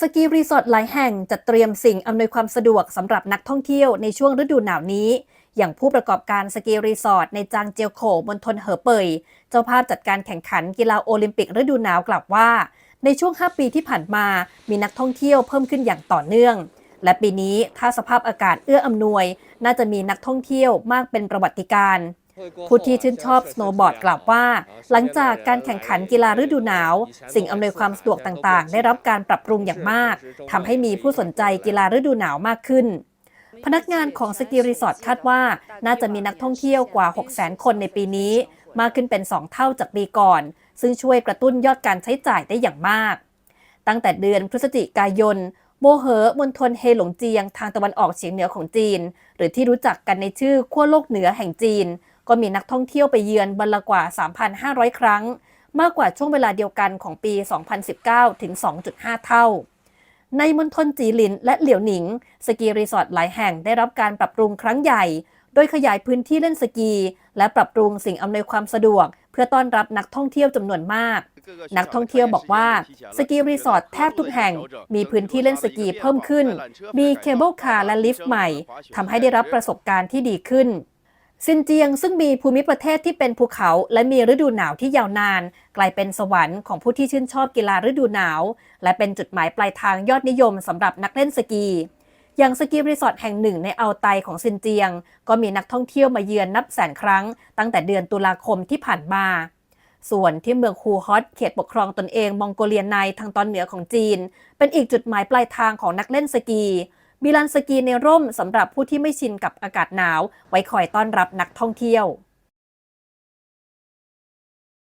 สกีรีสอร์ทหลายแห่งจัดเตรียมสิ่งอำนวยความสะดวกสำหรับนักท่องเที่ยวในช่วงฤดูหนาวนี้ อย่างผู้ประกอบการสกีรีสอร์ทในจางเจียวโขมณฑลเหอเป่ย เจ้าภาพจัดการแข่งขันกีฬาโอลิมปิกฤดูหนาวกล่าวว่า ในช่วง 5 ปีที่ผ่านมา มีนักท่องเที่ยวเพิ่มขึ้นอย่างต่อเนื่อง และปีนี้ถ้าสภาพอากาศเอื้ออำนวย น่าจะมีนักท่องเที่ยวมากเป็นประวัติการณ์ ผู้ที่ชื่นชอบสโนว์บอร์ดกล่าวว่า หลังจากการแข่งขันกีฬาฤดูหนาว สิ่งอำนวยความสะดวกต่างๆ ได้รับการปรับปรุงอย่างมากทำให้มีผู้สนใจกีฬาฤดูหนาวมากขึ้น พนักงานของสกีรีสอร์ทคาดว่า น่าจะมีนักท่องเที่ยวกว่า 600,000 คนในปีนี้ มากขึ้นเป็น 2 เท่าจากปีก่อน ซึ่งช่วยกระตุ้นยอดการใช้จ่ายได้อย่างมาก ตั้งแต่เดือนพฤศจิกายนโมเหอมณฑลเฮหลงเจียงทางตะวันออกเฉียงเหนือของจีน หรือที่รู้จักกันในชื่อขั้วโลกเหนือแห่งจีน ก็มีนักท่องเที่ยวไปเยือนบันละกว่า 3,500 ครั้ง มากกว่าช่วงเวลาเดียวกันของปี 2019 ถึง 2.5 เท่า ในมณฑลจีหลินและเหลียวหนิง สกีรีสอร์ทหลายแห่งได้รับการปรับปรุงครั้งใหญ่ โดยขยายพื้นที่เล่นสกี และปรับปรุงสิ่งอำนวยความสะดวก เพื่อต้อนรับนักท่องเที่ยวจำนวนมากนักท่องเที่ยวบอกว่าสกีรีสอร์ทแทบทุกแห่งมีพื้นที่เล่นสกีเพิ่มขึ้น มีเคเบิลคาร์และลิฟต์ใหม่ทำให้ได้รับประสบการณ์ที่ดีขึ้น ซินเจียงซึ่งมีภูมิประเทศที่เป็นภูเขา และมีฤดูหนาวที่ยาวนาน กลายเป็นสวรรค์ของผู้ที่ชื่นชอบกีฬาฤดูหนาว และเป็นจุดหมายปลายทางยอดนิยมสำหรับนักเล่นสกี อย่างสกีรีสอร์ทแห่งหนึ่งในอัลไตของซินเจียง ก็มีนักท่องเที่ยวมาเยือนนับแสนครั้ง ตั้งแต่เดือนตุลาคมที่ผ่านมาส่วนที่เมืองคูฮอตเขตปกครองตนเองมองโกเลียในทางตอนเหนือของจีน เป็นอีกจุดหมายปลายทางของนักเล่นสกี มีลานสกีในร่มสำหรับผู้ที่ไม่ชินกับอากาศหนาว ไว้คอยต้อนรับนักท่องเที่ยว